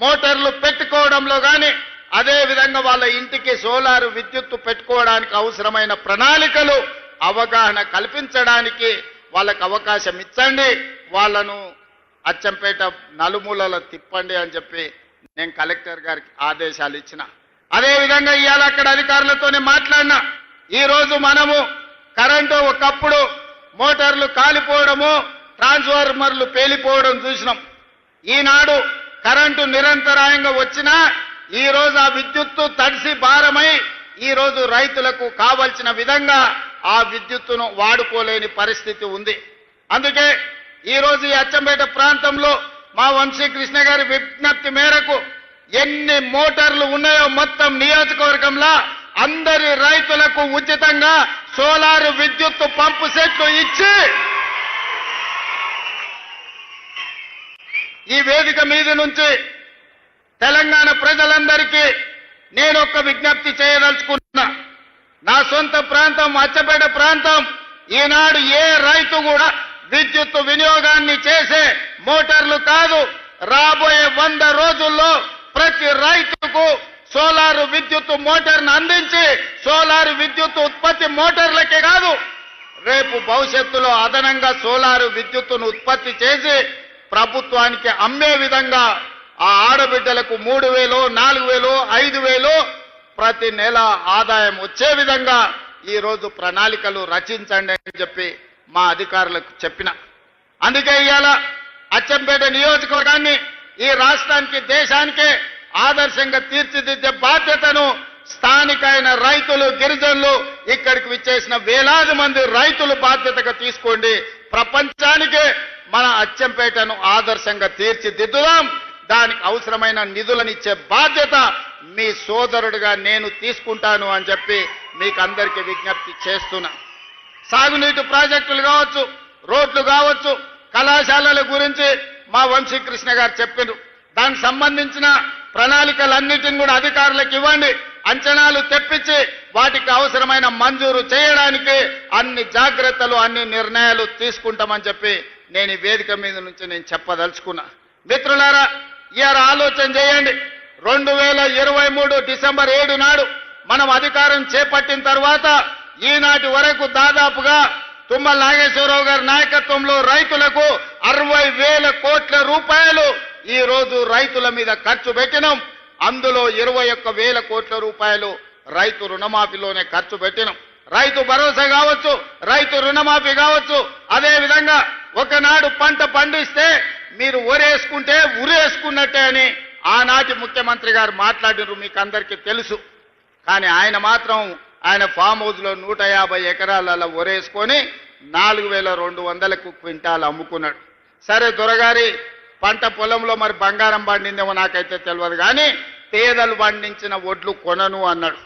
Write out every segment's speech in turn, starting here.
మోటార్లు పెట్టుకోవడంలో కానీ అదేవిధంగా వాళ్ళ ఇంటికి సోలార్ విద్యుత్తు పెట్టుకోవడానికి అవసరమైన ప్రణాళికలు అవగాహన కల్పించడానికి వాళ్ళకు అవకాశం ఇచ్చండి. వాళ్ళను అచ్చంపేట నలుమూలల తిప్పండి అని చెప్పి నేను కలెక్టర్ గారికి ఆదేశాలు ఇచ్చిన. అదేవిధంగా ఇవాళ అక్కడ అధికారులతోనే మాట్లాడినా. ఈరోజు మనము కరెంటు ఒకప్పుడు మోటార్లు కాలిపోవడము ట్రాన్స్ఫార్మర్లు పేలిపోవడం చూసినాం. ఈనాడు కరెంటు నిరంతరాయంగా వచ్చినా ఈ రోజు ఆ విద్యుత్తు తడిసి భారమై ఈ రోజు రైతులకు కావలసిన విధంగా ఆ విద్యుత్తును వాడుకోలేని పరిస్థితి ఉంది. అందుకే ఈ రోజు ఈ అచ్చంపేట ప్రాంతంలో మా వంశీకృష్ణ గారి విజ్ఞప్తి మేరకు ఎన్ని మోటార్లు ఉన్నాయో మొత్తం నియోజకవర్గంలో అందరి రైతులకు ఉచితంగా సోలార్ విద్యుత్ పంపు సెట్లు ఇచ్చి వేదిక మీద నుంచి తెలంగాణ ప్రజలందరికీ నేను ఒక విజ్ఞప్తి చేయదలుచుకున్నా. నా సొంత ప్రాంతం అచ్చపేట ప్రాంతం ఈనాడు ఏ రైతు కూడా విద్యుత్ వినియోగాన్ని చేసే మోటార్లు కాదు. రాబోయే వంద రోజుల్లో ప్రతి రైతుకు సోలార్ విద్యుత్ మోటార్ను అందించి సోలార్ విద్యుత్ ఉత్పత్తి మోటార్లకే కాదు. రేపు భవిష్యత్తులో అదనంగా సోలారు విద్యుత్తును ఉత్పత్తి చేసి ప్రభుత్వానికి అమ్మే విధంగా ఆ ఆడబిడ్డలకు మూడు వేలు నాలుగు వేలు ఐదు వేలు ప్రతి నెల ఆదాయం వచ్చే విధంగా ఈరోజు ప్రణాళికలు రచించండి అని చెప్పి మా అధికారులకు చెప్పిన. అందుకే ఇవాళ అచ్చంపేట నియోజకవర్గాన్ని ఈ రాష్ట్రానికి దేశానికే ఆదర్శంగా తీర్చిదిద్దే బాధ్యతను స్థానిక రైతులు గిరిజనులు ఇక్కడికి విచ్చేసిన వేలాది మంది రైతులు బాధ్యతగా తీసుకోండి. ప్రపంచానికే మన అచ్చంపేటను ఆదర్శంగా తీర్చిదిద్దుదాం. దానికి అవసరమైన నిధులనిచ్చే బాధ్యత మీ సోదరుడిగా నేను తీసుకుంటాను అని చెప్పి మీకు అందరికీ విజ్ఞప్తి చేస్తున్నా. సాగునీటి ప్రాజెక్టులు కావచ్చు రోడ్లు కావచ్చు కళాశాలల గురించి మా వంశీకృష్ణ గారు చెప్పారు దానికి సంబంధించిన ప్రణాళికలన్నిటిని కూడా అధికారులకు ఇవ్వండి. అంచనాలు తెప్పించి వాటికి అవసరమైన మంజూరు చేయడానికి అన్ని జాగ్రత్తలు అన్ని నిర్ణయాలు తీసుకుంటామని చెప్పి నేను ఈ వేదిక మీద నుంచి నేను చెప్పదలుచుకున్నా. మిత్రులారా ఇవారు ఆలోచన చేయండి. రెండు వేల ఇరవై మూడు డిసెంబర్ ఏడు నాడు మనం అధికారం చేపట్టిన తర్వాత ఈనాటి వరకు దాదాపుగా తుమ్మల నాగేశ్వరరావు గారి నాయకత్వంలో రైతులకు అరవై వేల కోట్ల రూపాయలు ఈ రోజు రైతుల మీద ఖర్చు పెట్టినాం. అందులో ఇరవై ఒక్క వేల కోట్ల రూపాయలు రైతు రుణమాఫీలోనే ఖర్చు పెట్టినాం. రైతు భరోసా కావచ్చు రైతు రుణమాఫీ కావచ్చు అదేవిధంగా ఒకనాడు పంట పండిస్తే మీరు ఒరేసుకుంటే ఉరేసుకున్నట్టే అని ఆనాటి ముఖ్యమంత్రి గారు మాట్లాడినారు మీకు అందరికీ తెలుసు. కానీ ఆయన మాత్రం ఆయన ఫామ్ హౌస్లో నూట యాభై ఎకరాలలో ఒరేసుకొని నాలుగు వేల రెండు వందలకు క్వింటాలు అమ్ముకున్నాడు. సరే దొరగారి పంట పొలంలో మరి బంగారం పండిందేమో నాకైతే తెలియదు కానీ పేదలు పండించిన ఒడ్లు కొనను అన్నాడు.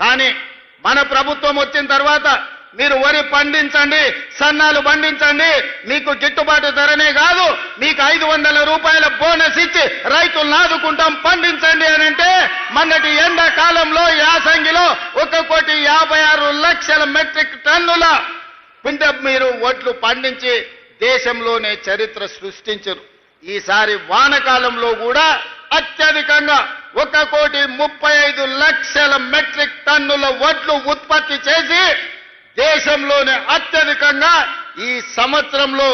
కానీ మన ప్రభుత్వం వచ్చిన తర్వాత మీరు వరి పండించండి సన్నాలు పండించండి మీకు గిట్టుబాటు ధరనే కాదు మీకు ఐదు వందల రూపాయల బోనస్ ఇచ్చి రైతులను ఆదుకుంటాం పండించండి అని అంటే మొన్నటి ఎండాకాలంలో యాసంగిలో ఒక కోటి యాభై ఆరు లక్షల మెట్రిక్ టన్నుల పిండ మీరు ఒడ్లు పండించి దేశంలోనే చరిత్ర సృష్టించరు. ఈసారి వానకాలంలో కూడా అత్యధికంగా ఒక కోటి ముప్పై ఐదు లక్షల మెట్రిక్ టన్నుల వడ్లు ఉత్పత్తి చేసి దేశంలోనే అత్యధికంగా ఈ సంవత్సరంలో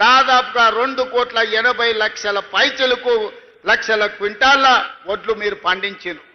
దాదాపుగా రెండు కోట్ల ఎనభై లక్షల పైచలకు లక్షల క్వింటాళ్ళ వడ్లు మీరు పండించారు